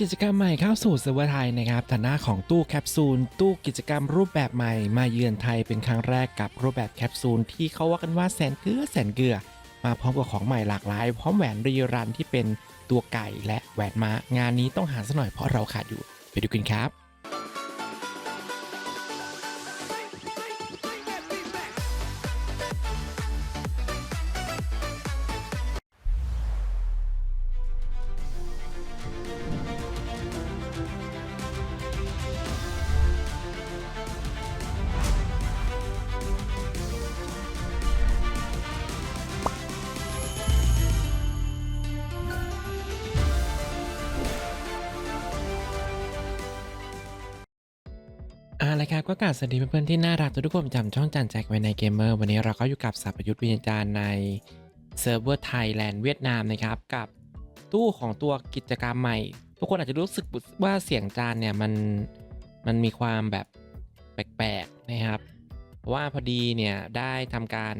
กิจกรรมใหม่เข้าสู่เซิร์ฟเวอร์ไทยนะครับฐานะของตู้แคปซูล ตู้กิจกรรมรูปแบบใหม่ มาเยือนไทยเป็นครั้งแรกกับรูปแบบแคปซูลที่เขาว่ากันว่าแสนเกลือแสนเกลือ มาพร้อมกับของใหม่หลากหลาย พร้อมแหวนรีรันที่เป็นตัวไก่และแหวนม้างานนี้ต้องหาซะหน่อยเพราะเราขาดอยู่ ไปดูกันครับ ละครับก็กราบสวัสดีเพื่อนๆที่น่ารักทุกคนจำช่องจันแจ็คไว้ในเกมเมอร์วันนี้เราก็อยู่กับสัพยุทธวิญญาณในเซิร์ฟเวอร์ไทยแลนด์เวียดนามนะครับ กับตู้ของตัวกิจกรรมใหม่ ทุกคนอาจจะรู้สึกว่าเสียงจานเนี่ยมันมันมีความแบบแปลกๆนะครับเพราะว่าพอดีเนี่ยได้ทำการ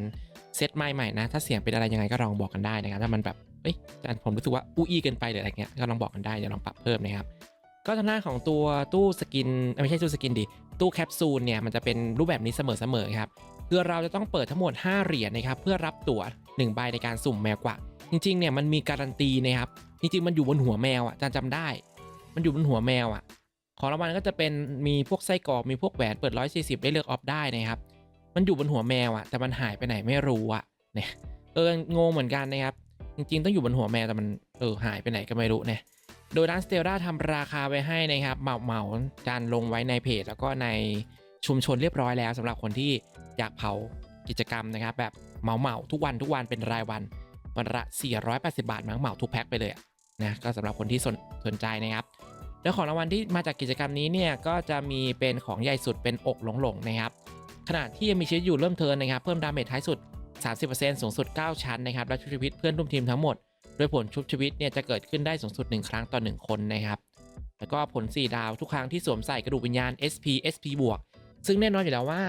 เซตไมค์ใหม่นะ ถ้าเสียงเป็นอะไรยังไงก็ลองบอกกันได้นะครับถ้ามันแบบเอ้ยจานผมรู้สึกว่าอู้อี้เกินไปหรืออะไรเงี้ยก็ลองบอกกันได้เดี๋ยวลองปรับเพิ่มนะครับก็ทางหน้าของตัวตู้สกินไม่ใช่ตู้สกินดิ ตู้แคปซูลเนี่ยมันจะเป็นรูปแบบนี้เสมอๆครับคือเราจะต้องเปิดทั้งหมด 5 เหรียญนะครับเพื่อรับตั๋ว1ใบในการสุ่มแมวกวักจริงๆเนี่ยมันมีการันตีนะครับจริงๆมันอยู่บนหัวแมวอะอาจารย์จำได้ มันอยู่บนหัวแมวอะของรางวัลก็จะเป็นมีพวกไส้กรอกมีพวกแหวนเปิด 140 ได้เลือกออฟได้นะครับมันอยู่บนหัวแมวอะแต่มันหายไปไหนไม่รู้อะเนี่ยเอองงเหมือนกันนะครับจริงๆ ต้องอยู่บนหัวแมวแต่มันเออหายไปไหนก็ไม่รู้เนี่ย โดยร้านสเตล a าทำราคาไว้ให้นะครับเหมาเหมาจานลงไว้ในเพจ แล้วก็ในชุมชนเรียบร้อยแล้วสำหรับคนที่อยากเผากิจกรรมนะครับ แบบเหมาเหมาทุกวันทุกวันเป็นรายวันวันละ 480 บาทมั้งเหมาทุกแพ็คไปเลยนะก็สำหรับคนที่สนสนใจนะครับแล้วของรางวัลที่มาจากกิจกรรมนี้เนี่ยก็จะมีเป็นของใหญ่สุดเป็นอกหลงๆนะครับขณะที่ยังมีชีวิตอยู่เริ่มเทินนะครับ เพิ่มดาเมจท้ายสุด 30%สูงสุด 9 ชั้นนะครับและชีวิตเพื่อนร่วมทีมทั้งหมด โดยผลชุบชีวิตเนี่ยจะเกิดขึ้นได้สูงสุด 1 ครั้งต่อ 1 คนนะครับ แล้วก็ผล 4 ดาวทุกครั้งที่สวมใส่กระดูกวิญญาณ SP SP บวก ซึ่งแน่นอนอยู่แล้วว่า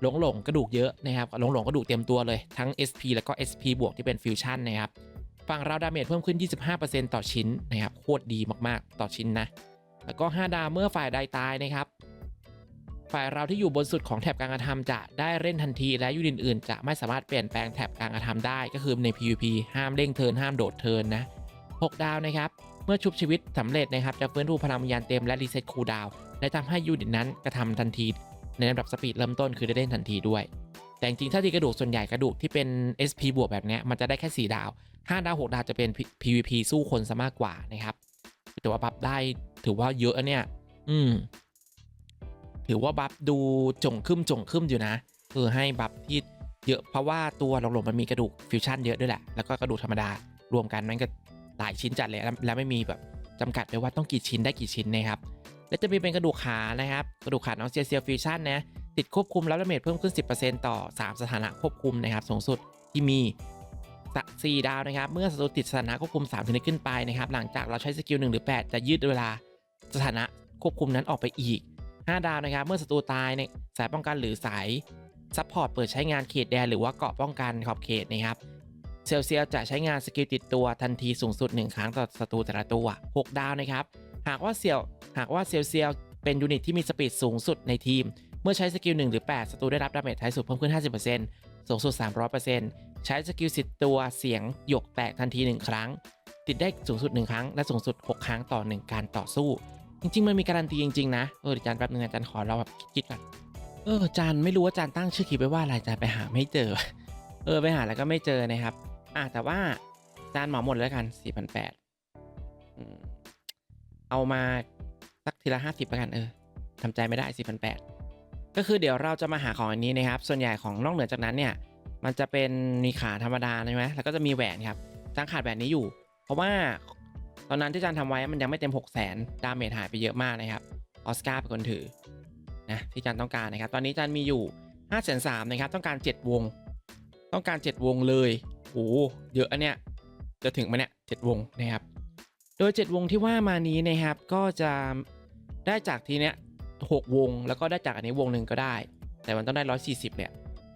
หลงหลงกระดูกเยอะนะครับหลงหลงกระดูกเต็มตัวเลยทั้ง SP แล้วก็ SP บวกที่เป็นฟิวชั่นนะครับฝั่งเราดาเมจเพิ่มขึ้น 25%ต่อชิ้นนะครับโคตรดีมากๆ ต่อชิ้นนะ แล้วก็ 5 ดาวเมื่อฝ่ายใดตายนะครับ ฝ่ายเราที่อยู่บนสุดของแถบการกระทำจะได้เล่นทันที และยูนิตอื่นจะไม่สามารถเปลี่ยนแปลงแถบการกระทำได้ก็คือใน PVP ห้ามเร่งเทินห้ามโดดเทินนะ 6 ดาวนะครับเมื่อชุบชีวิตสำเร็จนะครับจะฟื้นฟูพลังวิญญาณเต็มและรีเซ็ตคูลดาวและทำให้ยูนิตนั้นกระทำทันที ในลำดับสปีดเริ่มต้นคือได้เล่นทันทีด้วย แต่จริงถ้าตีกระดูกส่วนใหญ่กระดูกที่เป็น SP บวกแบบนี้มันจะได้แค่ 4 ดาว 5 ดาว 6 ดาวจะเป็น PVP สู้คนซะมากกว่านะครับแต่ว่าบัฟได้ถือว่าเยอะเนี่ย อืม ถือว่าบัฟดูจงขึ้นจงขึ้นอยู่นะ คือให้บัฟที่เยอะเพราะว่าตัวหลงๆมันมีกระดูกฟิวชั่นเยอะด้วยแหละ แล้วก็กระดูกธรรมดารวมกันมันก็หลายชิ้นจัดเลยแล้วไม่มีแบบจำกัดด้วยว่าต้องกี่ชิ้นได้กี่ชิ้นนะครับและจะมีเป็นกระดูกขานะครับ กระดูกขาน้องเซียเซียฟิวชั่นนะติดควบคุมแล้วดาเมจเพิ่มขึ้น 10%ต่อ 3 สถานะควบคุมนะครับสูงสุดที่มีสัก4ดาวนะครับ เมื่อศัตรูติดสถานะควบคุม3ถึงขึ้นไปนะครับ หลังจากเราใช้สกิล1หรือ 8 จะยืดเวลาสถานะควบคุมนั้นออกไปอีก 5 ดาวนะครับ เมื่อศัตรูตายในสายป้องกันหรือสายซัพพอร์ตเปิดใช้งานเขตแดนหรือว่าเกาะป้องกันขอบเขตนะครับเซลเซียลจะใช้งานสกิลติดตัวทันทีสูงสุด 1 ครั้งต่อศัตรูแต่ละตัว 6 ดาวนะครับ หากว่าเซียวหากว่าเซลเซียลเป็นยูนิตที่มีสปีดสูงสุดในทีม เมื่อใช้สกิล1หรือ8ศัตรูได้รับดาเมจท้ายสุดเพิ่มขึ้น 50%สูงสุด 300%ใช้สกิล10ตัวเสียงหยกแตกทันที 1 ครั้ง ติดได้สูงสุด 1 ครั้งและสูงสุด 6 ครั้งต่อ 1 การต่อสู้ จริงๆมันมีการันตีจริงๆนะเออจานแป๊บนึงอาจารย์ขอเราแบบคิดก่อนเออจารย์ไม่รู้ว่าจารย์ตั้งชื่อคลิปไว้ว่าอะไรอาจารย์ไปหาไม่เจอ เออไปหาแล้วก็ไม่เจอนะครับ อะแต่ว่าจารย์เหมาหมดแล้วกัน4,800อืมเอามาสักทีละ50แล้วกันเออทำใจไม่ได้4,800ก็คือเดี๋ยวเราจะมาหาของอันนี้นะครับ ส่วนใหญ่ของนอกเหนือจากนั้นเนี่ย มันจะเป็นมีขาธรรมดาใช่ไหมแล้วก็จะมีแหวนครับจางขาดแหวนนี้อยู่ เพราะว่า ตอนนั้นที่จานทำไว้มันยังไม่เต็ม 6 0 0 0 0 0 ดาเมจหายไปเยอะมากนะครับ ออสการ์เป็นคนถือนะที่จานต้องการนะครับ ตอนนี้จานมีอยู่5 3 0 0 0นสนะครับ ต้องการ 7 วง ต้องการ 7 วงเลย โอ้โหเยอะอันเนี้ย จะถึงไหมเนี่ย7วงนะครับ โดย 7 วงที่ว่ามานี้นะครับ ก็จะได้จากทีเนี้ย6วง แล้วก็ได้จากอันนี้วงหนึ่งก็ได้ แต่มันต้องได้ 140 เนี่ย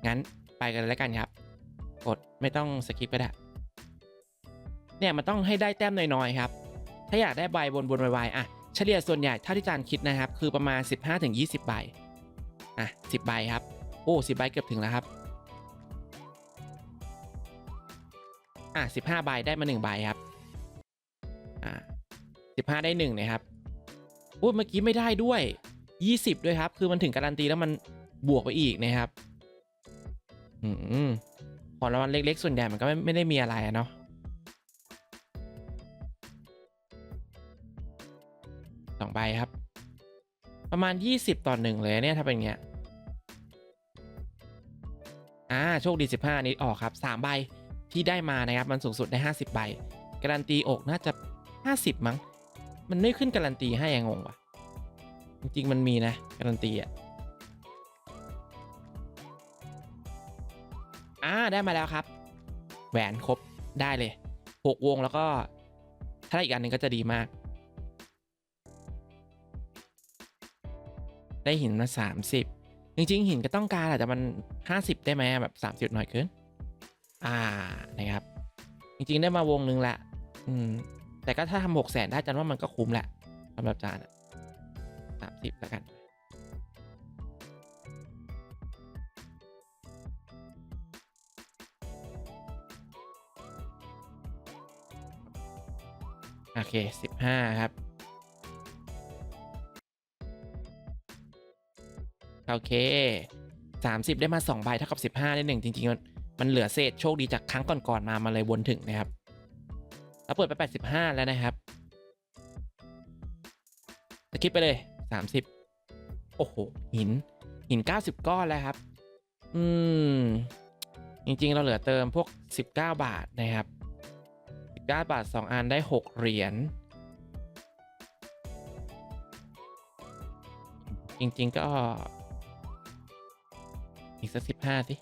งั้นไปกันเลยแล้วกันครับ กดไม่ต้องสกิปก็ได้ เนี่ยมันต้องให้ได้แต้มน้อยๆครับ ถ้าอยากได้ใบบนบนไวๆอะเฉลี่ยส่วนใหญ่เท่าที่จานคิดนะครับ คือประมาณ 15-20 ใบอะ10 ใบครับ โอ้10ใบเกือบถึงแล้วครับอะ15 ใบได้มา 1 ใบครับอะ15 ได้1นะครับโอ้เมื่อกี้ไม่ได้ด้วย 20 ด้วยครับ คือมันถึงการันตีแล้วมันบวกไปอีกนะครับ อืมของรางวัลเล็ก ๆ ส่วนใหญ่มันก็ไม่ไม่ได้มีอะไรเนาะ สองใบครับ ประมาณ 20 ต่อหนึ่งเลยเนี่ยถ้าเป็นเงี้ยอ่าโชคดี 15 นี้ออกครับ3ใบที่ได้มานะครับมันสูงสุดได้ 50 ใบ การันตีอกน่าจะ 50 มั้ง มันไม่ขึ้นการันตีให้ยังงงวะจริงๆมันมีนะการันตีอะอ่าได้มาแล้วครับ แหวนครบได้เลย 6 วงแล้วก็ ถ้าได้อีกอันหนึ่งก็จะดีมาก ได้หินมา 30 จริงๆ หินก็ต้องการแหละแต่มัน 50 ได้ไหมแบบ 30 หน่อยเกินอ่านะครับ จริงๆ ได้มาวงนึงแหละอืมแต่ก็ถ้าทำหกแสนได้จันว่ามันก็คุ้มแหละสำหรับจานสามสิบแล้วกัน โอเคสิบห้าครับ โอเค 30 ได้มา2ใบเท่ากับ 15 ได้หนึ่งจริง ๆ มันเหลือเศษโชคดีจากครั้งก่อนๆมามาเลยวนถึงนะครับแล้วเปิดไป 85 แล้วนะครับสกิปไปเลย 30 โอ้โห หิน หิน 90 ก้อนแล้วครับ อืม จริง ๆ เราเหลือเติมพวก 19 บาทนะครับ 19 บาท 2 อันได้ 6 เหรียญ จริง ๆ ก็ อีกสักสิบห้าสิ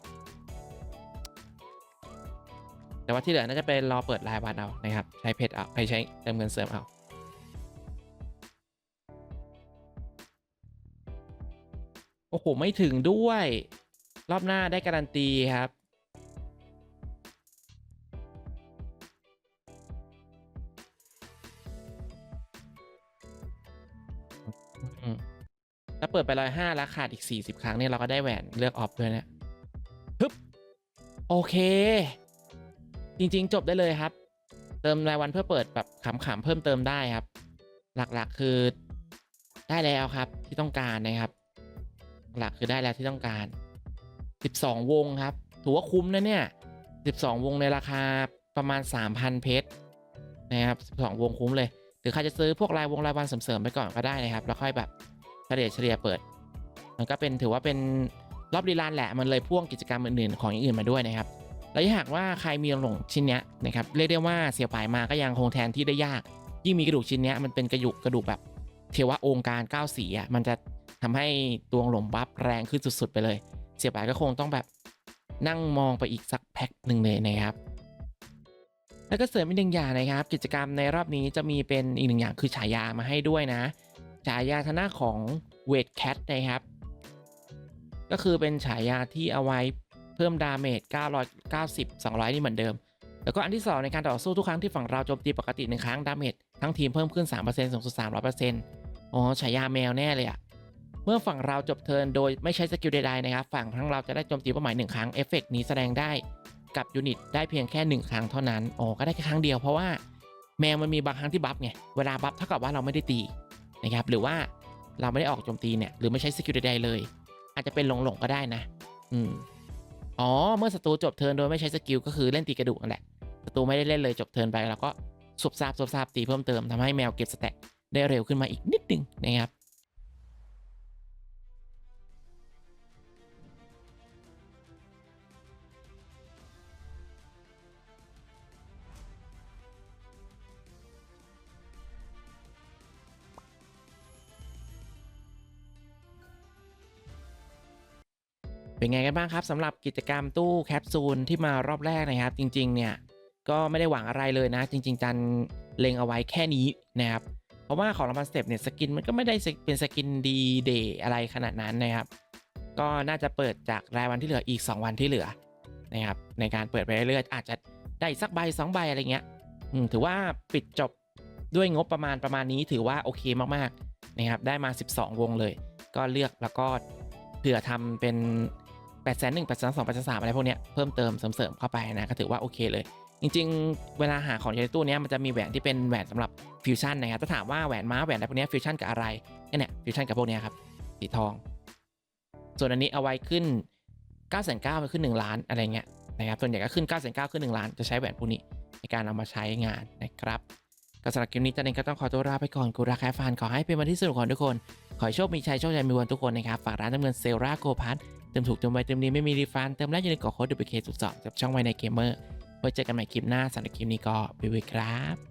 แต่ว่าที่เหลือน่าจะเป็นรอเปิดรายวันเอานะครับ ใช้เพจเอาไปใช้เติมเงินเสริมเอาโอ้โห ไม่ถึงด้วย รอบหน้าได้การันตีครับ ถ้าเปิดไปร้อยห้าแล้วขาดอีก40ครั้งเนี่ยเราก็ได้แหวนเลือกออฟด้วยนะฮึบโอเค จริงๆ จบได้เลยครับ เติมรายวันเพื่อเปิดแบบขำๆเพิ่มเติมได้ครับ หลักๆคือได้แล้วครับที่ต้องการนะครับ หลักคือได้แล้วที่ต้องการ 12 วงครับ ถือว่าคุ้มนะเนี่ย 12 วงในราคาประมาณ 3,000 เพชรนะครับ 12 วงคุ้มเลย หรือใครจะซื้อพวกรายวงรายวันเสริมๆไปก่อนก็ได้นะครับ แล้วค่อยแบบ ฉลี่ยเฉลี่ยเปิด มันก็เป็นถือว่าเป็นรอบดีลานแหละมันเลยพ่วงกิจกรรมอื่นๆ ของอย่างอื่นมาด้วยนะครับแล้วถ้าหากว่าใครมีหลงชิ้นนี้นะครับเรียกได้ว่าเสียปลายมาก็ยังคงแทนที่ได้ยาก ยิ่งมีกระดูกชิ้นนี้มันเป็นกระดูกกระดูกแบบเทวะองค์การ9สีอะมันจะทำให้ดวงหลงบัฟแรงขึ้นสุดๆไปเลย เสียปลายก็คงต้องแบบนั่งมองไปอีกสักแพ็คหนึ่งเลยนะครับ แล้วก็เสริมอีกหนึ่งอย่างนะครับ กิจกรรมในรอบนี้จะมีเป็นอีกหนึ่งอย่างคือฉายามาให้ด้วยนะ ฉายาทาหน้าของเวทแคทนะครับ ก็คือเป็นฉายาที่เอาไว้เพิ่มดาเมจ990 200 นี่เหมือนเดิม แล้วก็อันที่ 2 ในการต่อสู้ทุกครั้งที่ฝั่งเราโจมตีปกติหนึ่งครั้งดาเมจทั้งทีมเพิ่มขึ้น 3%สูงสุด 300%อ๋อฉายาแมวแน่เลยอะเมื่อฝั่งเราจบเทิร์นโดยไม่ใช้สกิลใดๆนะครับ ฝั่งทั้งเราจะได้โจมตีเป้าหมายหนึ่งครั้งเอฟเฟกต์นี้แสดงได้กับยูนิตได้เพียงแค่หนึ่งครั้งเท่านั้น อ๋อ ก็ได้แค่ครั้งเดียวเพราะว่าแมวมันมีบางครั้งที่บัฟไง เวลาบัฟเท่ากับว่าเราไม่ได้ตี นะครับหรือว่าเราไม่ได้ออกโจมตีเนี่ยหรือไม่ใช้สกิลใดๆเลย อาจจะเป็นหลงๆก็ได้นะ อืมอ๋อเมื่อศัตรูจบเทิร์นโดยไม่ใช้สกิลก็คือเล่นตีกระดูกนั่นแหละศัตรูไม่ได้เล่นเลยจบเทิร์นไปเราก็สบซาบสบซาบตีเพิ่มเติมทำให้แมวเก็บสแต็กได้เร็วขึ้นมาอีกนิดนึงนะครับ เป็นไงกันบ้างครับสำหรับกิจกรรมตู้แคปซูลที่มารอบแรกนะครับ จริง ๆ เนี่ยก็ไม่ได้หวังอะไรเลยนะ จริง ๆ จันเล็งเอาไว้แค่นี้นะครับเพราะว่าของรางวัลสเต็ปเนี่ยสกินมันก็ไม่ได้เป็นสกินดีเดย์อะไรขนาดนั้นนะครับ ก็น่าจะเปิดจากรายวันที่เหลืออีก 2 วันที่เหลือนะครับในการเปิดไปเรื่อยๆอาจจะได้สักใบสองใบอะไรเงี้ยถือว่าปิดจบด้วยงบประมาณประมาณนี้ถือว่าโอเคมากๆนะครับได้มา 12 วงเลย ก็เลือกแล้วก็เผื่อทำเป็น 8 1 0 0 0 8 2 8 3อะไรพวกเนี้ยเพิ่มเติมเสริมๆเข้าไปนะก็ถือว่าโอเคเลย จริงๆ เวลาหาของในตู้นี้มันจะมีแหวนที่เป็นแหวนสำหรับฟิวชั่นนะครับถ้าถามว่าแหวนม้าแหวนอะไรพวกนี้ฟิวชั่นกับอะไรเนี่ยฟิวชั่นกับพวกนี้ครับสีทอง ส่วนอันนี้เอาไว้ขึ้น9 9 0 0 0ไปขึ้น 1 ล้านอะไรเงี้ยนะครับส่วนใหญ่ก็ขึ้น 9 9 0 0 0ขึ้น 1 ล้านจะใช้แหวนพวกนี้ในการเอามาใช้งานนะครับก็สำหรับคลิปนี้จันเองก็ต้องขอตัวลาไปก่อนกูราแคฟานขอให้เป็นวันที่สนุกของทุกคน ขอให้โชคมีชัยโชคชัยมีวันทุกคนนะครับฝากร้านน้ำเงินเซราโกพัท เติมถูกเติมไวเติมดีไม่มีรีฟันเติมแล้วอย่าลืมกดโค้ด WK สุดสองกับช่องไวในเกมเมอร์ไว้เจอกันใหม่คลิปหน้าสำหรับคลิปนี้ก็บ๊ายบายครับ